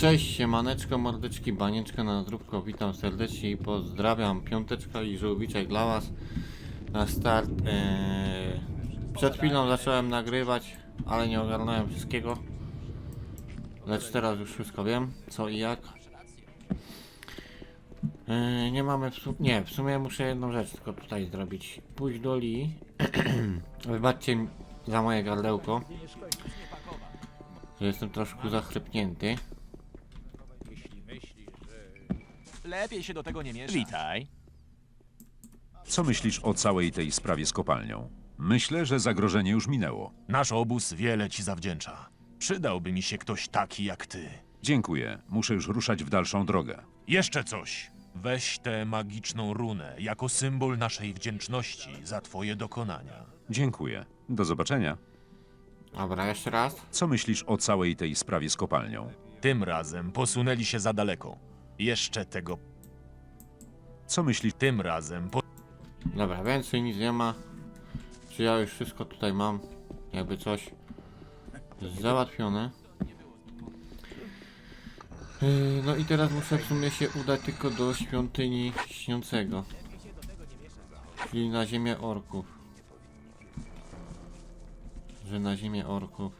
Cześć, siemaneczko, mordeczki, banieczka na nadróbko, witam serdecznie i pozdrawiam. Piąteczka i żółwiczek dla was na start. Eee, przed chwilą zacząłem nagrywać, ale nie ogarnąłem wszystkiego. Lecz teraz już wszystko wiem, co i jak. Eee, nie mamy w sumie, nie, w sumie muszę jedną rzecz tylko tutaj zrobić. Pójść do Li. Wybaczcie za moje gardełko. że Jestem troszkę zachrypnięty. Lepiej się do tego nie miesza. Witaj. Co myślisz o całej tej sprawie z kopalnią? Myślę, że zagrożenie już minęło. Nasz obóz wiele ci zawdzięcza. Przydałby mi się ktoś taki jak ty. Dziękuję. Muszę już ruszać w dalszą drogę. Jeszcze coś. Weź tę magiczną runę jako symbol naszej wdzięczności za twoje dokonania. Dziękuję. Do zobaczenia. Dobra, jeszcze raz. Co myślisz o całej tej sprawie z kopalnią? Tym razem posunęli się za daleko. Jeszcze tego. Co myślisz? Tym razem po... Dobra, więcej nic nie ma. Czy ja już wszystko tutaj mam? Jakby coś załatwione. Yy, No i teraz muszę w sumie się udać tylko do świątyni śniącego. Czyli na ziemię orków. Że na ziemię orków.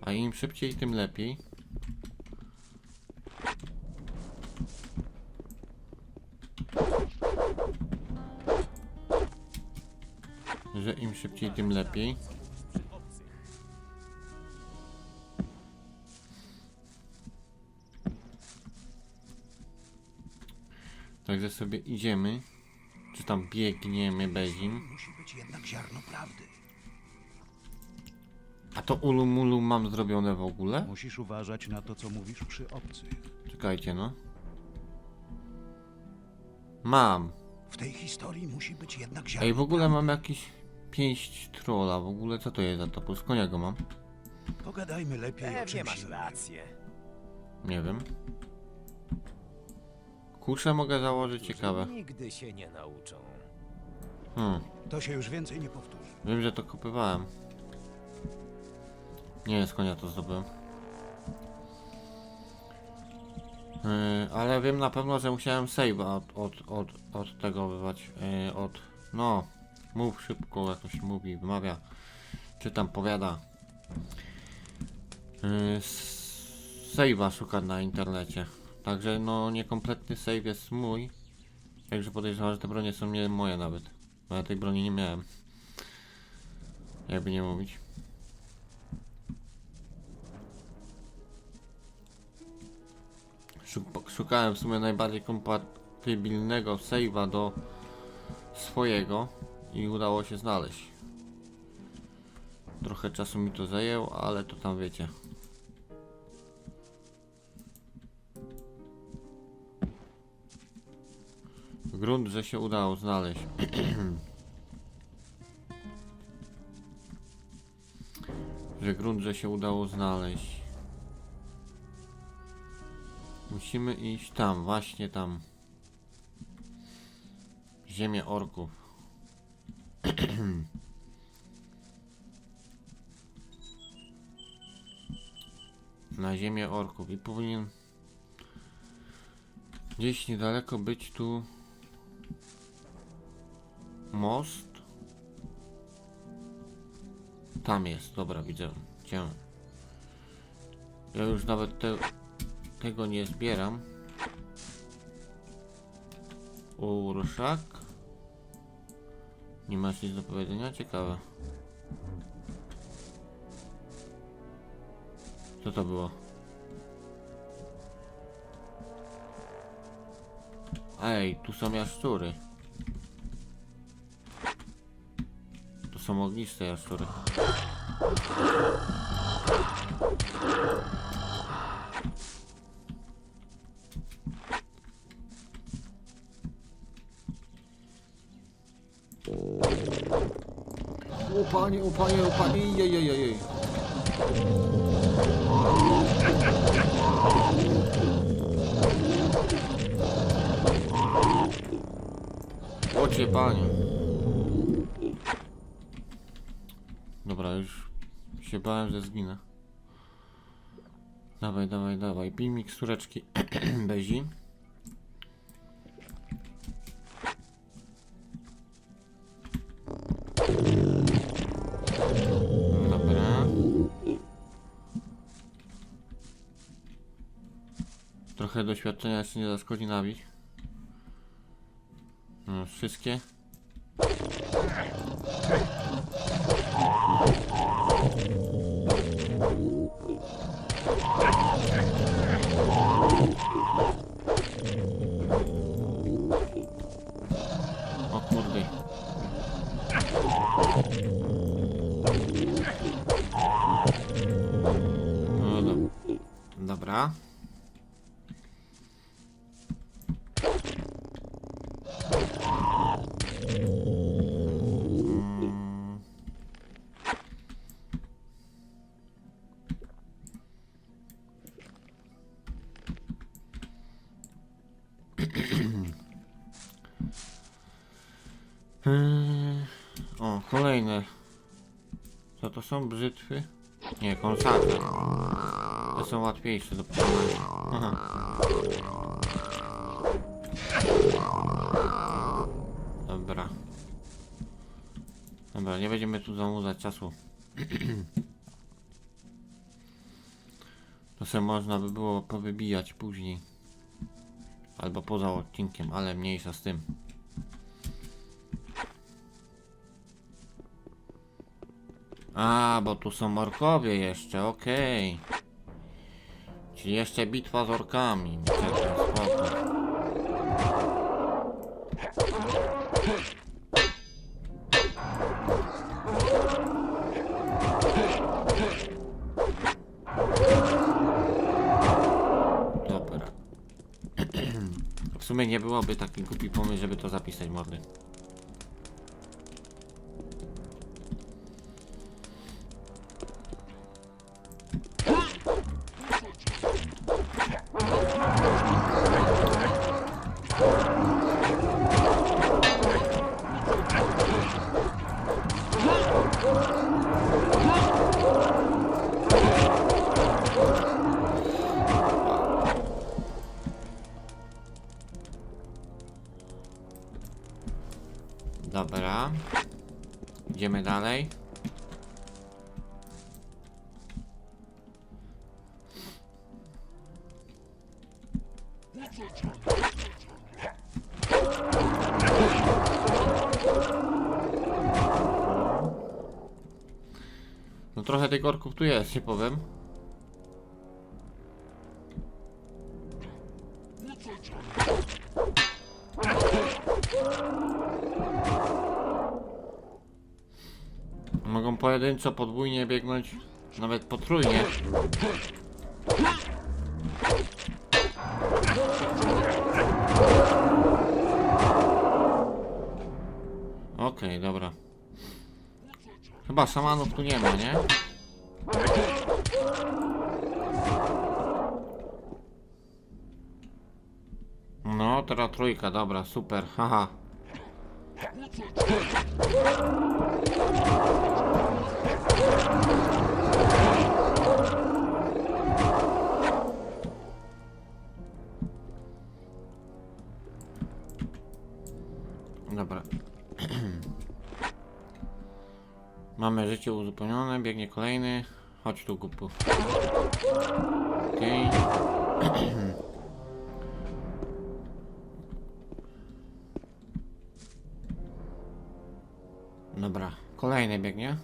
A im szybciej, tym lepiej. Że im szybciej, tym lepiej. Także sobie idziemy. Czy tam biegniemy bez nim. Musi być jednak ziarno prawdy. A to ulumulu mam zrobione w ogóle? Musisz uważać na to, co mówisz przy obcych. Czekajcie no. Mam. W tej historii musi być jednak ziarno Ej, w ogóle mam jakiś pięść trolla. W ogóle co to jest za topór? Z konia go mam? Pogadajmy lepiej o Pewnie czymś masz innym. rację. Nie wiem. Kuszę mogę założyć, ciekawe. Nigdy się nie nauczą. Hmm. To się już więcej nie powtórzy. Wiem, że to kupywałem. Nie wiem, z konia to zdobyłem. Yy, ale wiem na pewno, że musiałem save'a od, od, od, od tego wywać. Yy, od. No. Mów szybko, jakoś mówi, wymawia. Czy tam powiada. Yy, s- save'a szukam na internecie. Także no niekompletny save jest mój. Także podejrzewam, że te bronie są nie moje nawet. Bo ja tej broni nie miałem. Jakby nie mówić. Szuk- Szukałem w sumie najbardziej kompatybilnego save'a do swojego i udało się znaleźć. Trochę czasu mi to zajęło, ale to tam wiecie. Grunt, że się udało znaleźć. że grunt, że się udało znaleźć. Musimy iść tam, właśnie tam. Ziemię orków. Na ziemię orków i powinien gdzieś niedaleko być tu most. Tam jest, dobra, widzę cię. Ja już nawet te, tego nie zbieram. Urszak. Nie masz nic do powiedzenia? Ciekawe. Co to było? Ej, tu są jaszczury. To są ogniste jaszczury. Panie, o panie, o panie, jej, jej, jej. Ocie panie. Dobra, już się bałem, że zginę. Dawaj, dawaj, dawaj. Pij mikstureczki bezi. Trochę doświadczenia jeszcze nie zaszkodzi nabić. No, wszystkie. To są? Brzytwy? Nie, konsady. To są łatwiejsze do pokonania. Aha. Dobra. Dobra, nie będziemy tu zamudzać czasu. To se można by było powybijać później. Albo poza odcinkiem, ale mniejsza z tym. A, bo tu są orkowie jeszcze, okej. Czyli jeszcze bitwa z orkami. Dobra. W sumie nie byłoby taki głupi pomysł, żeby to zapisać mordy. Dalej. No trochę tych orków tu jest, nie powiem. Pojedynczo, podwójnie biegnąć, nawet potrójnie. Okej, dobra. Chyba szamanów tu nie ma, nie? No, teraz trójka, dobra, super, haha. Dobra. Mamy życie uzupełnione, biegnie kolejny. Chodź tu, gupu. Okej. Dobra, kolejny biegnie.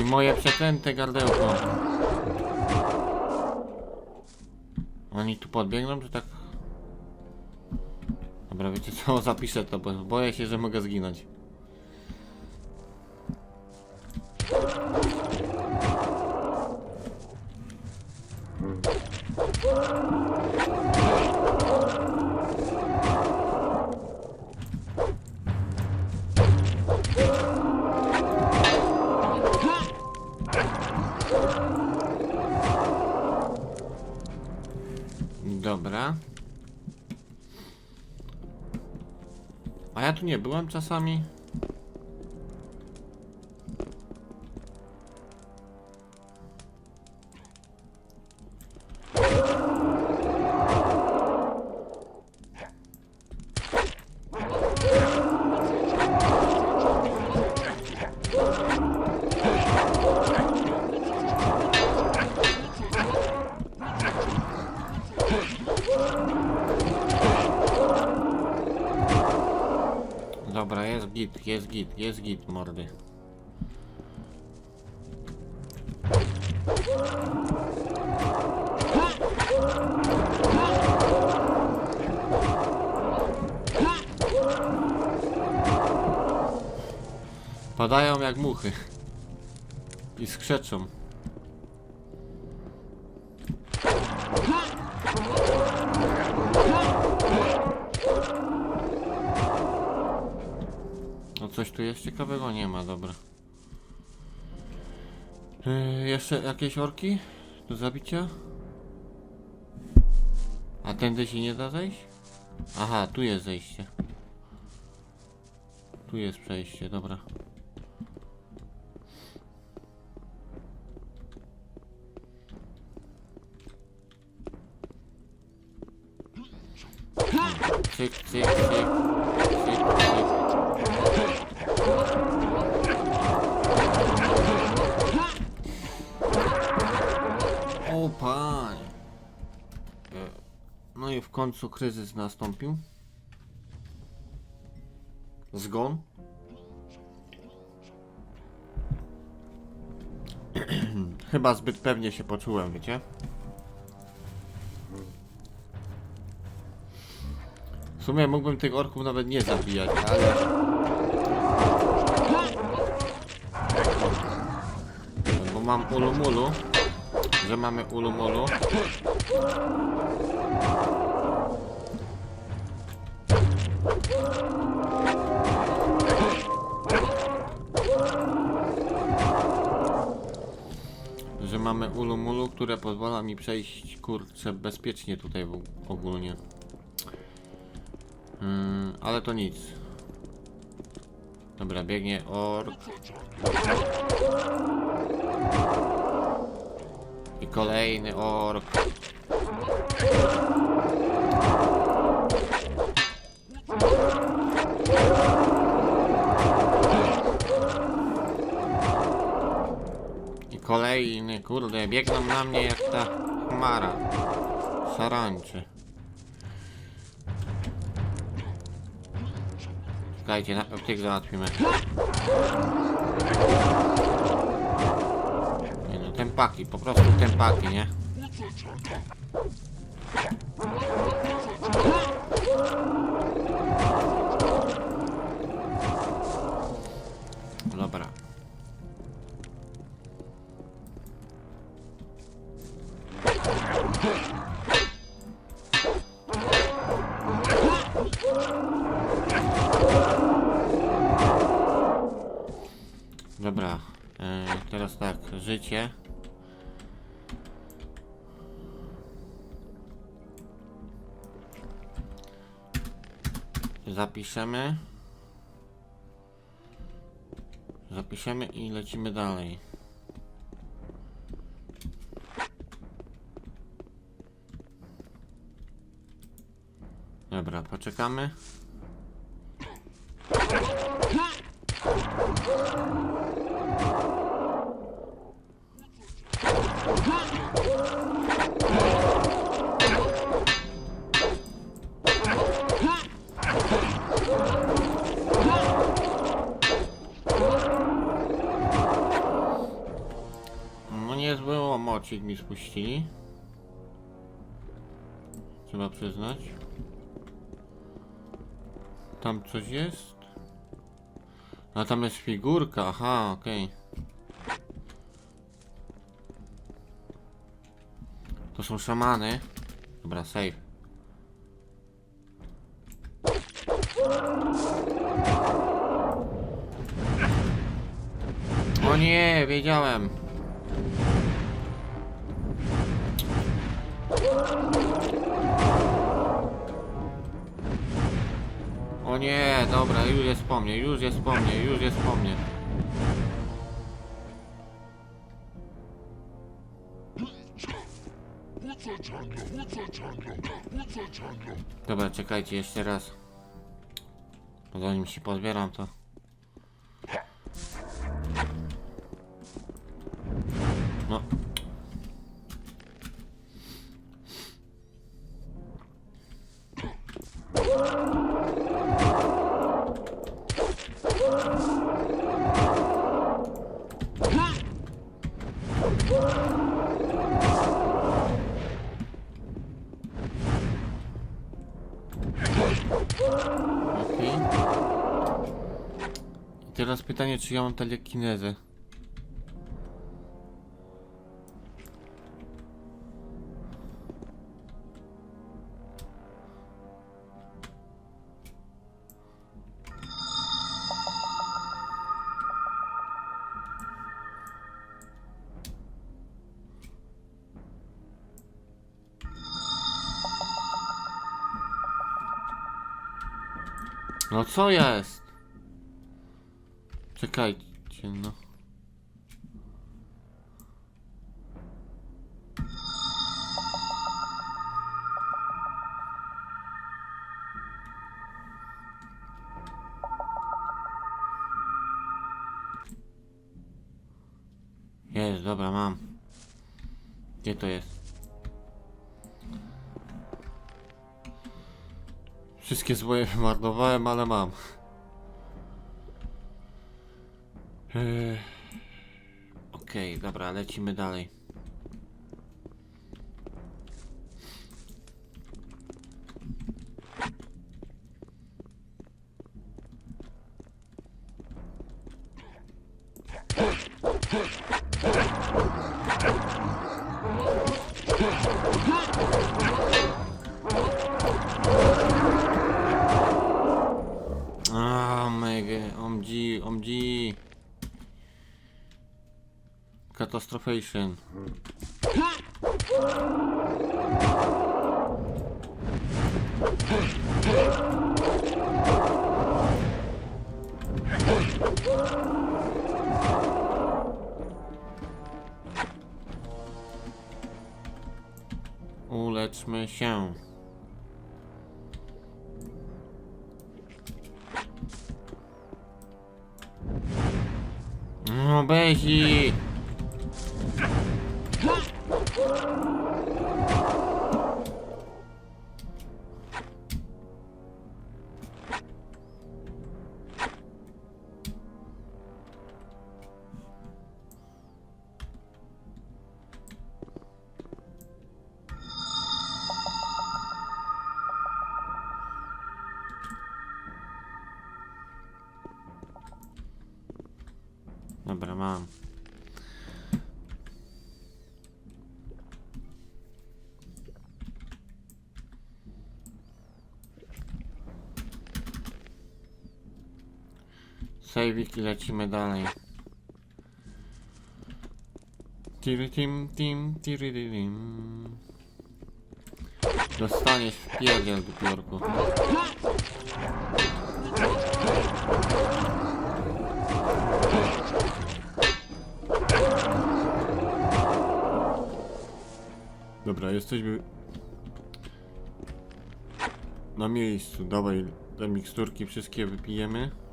I moje przeklęte gardełko. Oni tu podbiegną, czy tak? Dobra, wiecie co, zapiszę to, bo boję się, że mogę zginąć. Nie byłem czasami. Git, jest git, jest git, mordy. Padają jak muchy. I skrzeczą. Jest ciekawego? Nie ma, dobra. Yy, jeszcze jakieś orki do zabicia? A tędy się nie da zejść? Aha, tu jest zejście. Tu jest przejście, dobra. Cyk, cyk. Cyk, panie. No i w końcu kryzys nastąpił. Zgon. Chyba zbyt pewnie się poczułem, wiecie? W sumie mógłbym tych orków nawet nie zabijać, ale... Bo mam ulumulu, że mamy ulumulu. Że mamy ulumulu, które pozwala mi przejść kurczę bezpiecznie tutaj w, ogólnie. Mm, ale to nic. Dobra, biegnie ork. I kolejny ork. I kolejny, kurde, biegną na mnie jak ta chmara. Szarańczy. Czekajcie, na, tych załatwimy. Tempaki, po prostu tempaki, nie? Dobra. Dobra, e, teraz tak, życie. Zapiszemy. Zapiszemy i lecimy dalej. Dobra, poczekamy. Łomocik mi spuścili. Trzeba przyznać. Tam coś jest? A tam jest figurka, aha, okej. To są szamany. Dobra, save. O nie, wiedziałem. Nie, dobra, już jest po mnie, już jest po mnie, już jest po mnie. Dobra, czekajcie jeszcze raz. Zanim się pozbieram to. No. Teraz pytanie, czy ja mam telekinezę? No co jest? Czekajcie, no. Jest, dobra, mam. Gdzie to jest? Wszystkie złoje wymarnowałem, ale mam. Eee, Okej, dobra, lecimy dalej. Ah, Catastrophation. Uleczmy się. No Bezi! Thank you. Sejwik i lecimy dalej. Tiri tim tim tiri tim. Dostaniesz w pierdziel do piórku. Dobra, jesteśmy na miejscu. Dawaj te miksturki wszystkie wypijemy.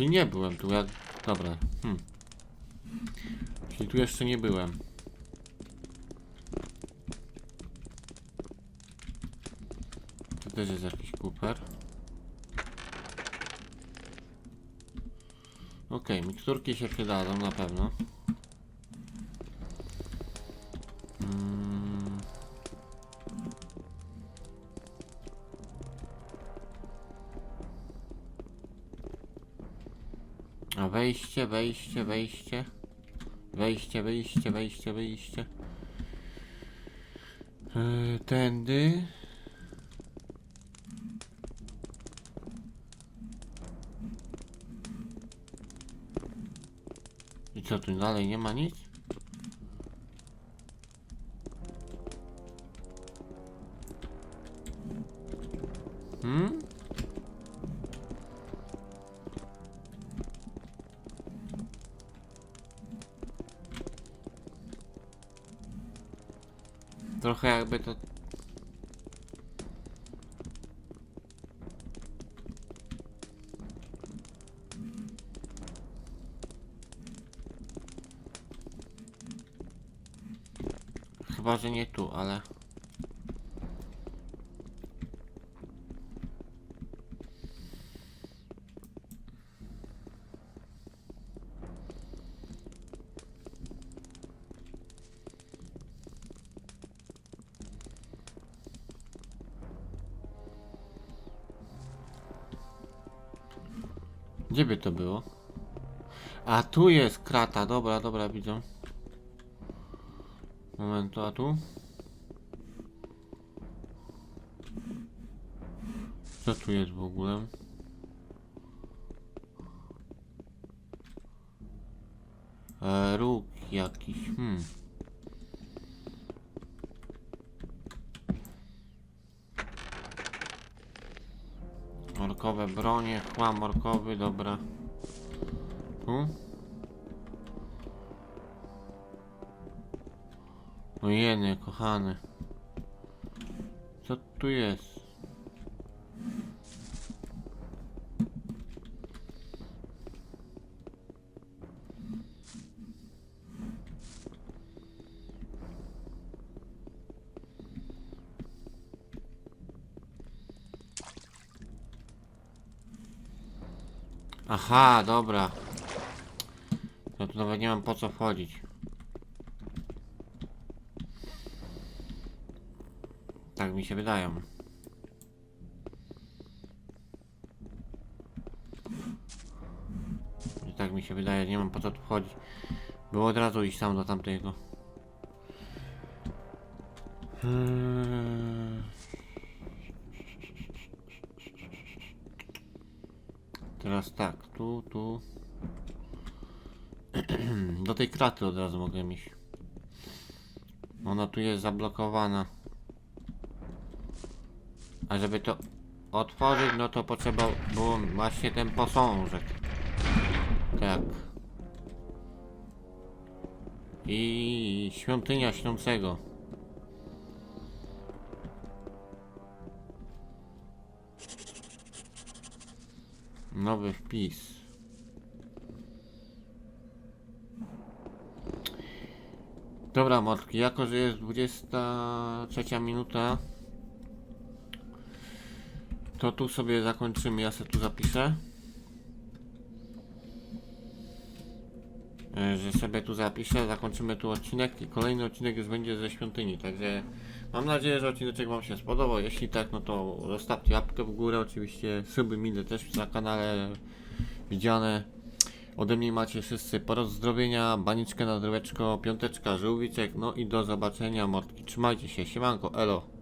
Czyli nie byłem tu, ja... Dobra, hmm. Czyli tu jeszcze nie byłem. Tu też jest jakiś kuper. Okej, miksturki się przydadzą na pewno. Wejście, wejście, wejście. Wejście, wyjście, wejście, wyjście. Yy, tędy. I co tu dalej nie ma nic? Chyba, że nie tu, ale... Gdzie by to było? A tu jest krata, dobra, dobra, widzę. Momentu, a tu? Co tu jest w ogóle? E, róg jakiś, hmm. Morkowe bronie, chłam morkowy, dobra. Tu? Ojeny, kochany. Co tu jest? Aha, dobra. No tu nawet nie mam po co wchodzić. Tak mi się wydają. I tak mi się wydaje, nie mam po co tu wchodzić. Było od razu iść tam do tamtego. Hmm. Teraz tak, tu, tu. Do tej kraty od razu mogę iść. Ona tu jest zablokowana. A żeby to otworzyć, no to potrzeba było właśnie ten posążek. Tak. I świątynia śniącego. Nowy wpis. Dobra, mordki, jako że jest 23 minuta, to tu sobie zakończymy. Ja sobie tu zapiszę. E, Że sobie tu zapiszę, zakończymy tu odcinek i kolejny odcinek już będzie ze świątyni. Także mam nadzieję, że odcinek Wam się spodobał. Jeśli tak, no to zostawcie łapkę w górę. Oczywiście suby mile też na kanale widziane. Ode mnie macie wszyscy porozdrowienia, baniczkę na dreweczko, piąteczka, żółwiczek, no i do zobaczenia mordki. Trzymajcie się, siemanko, elo.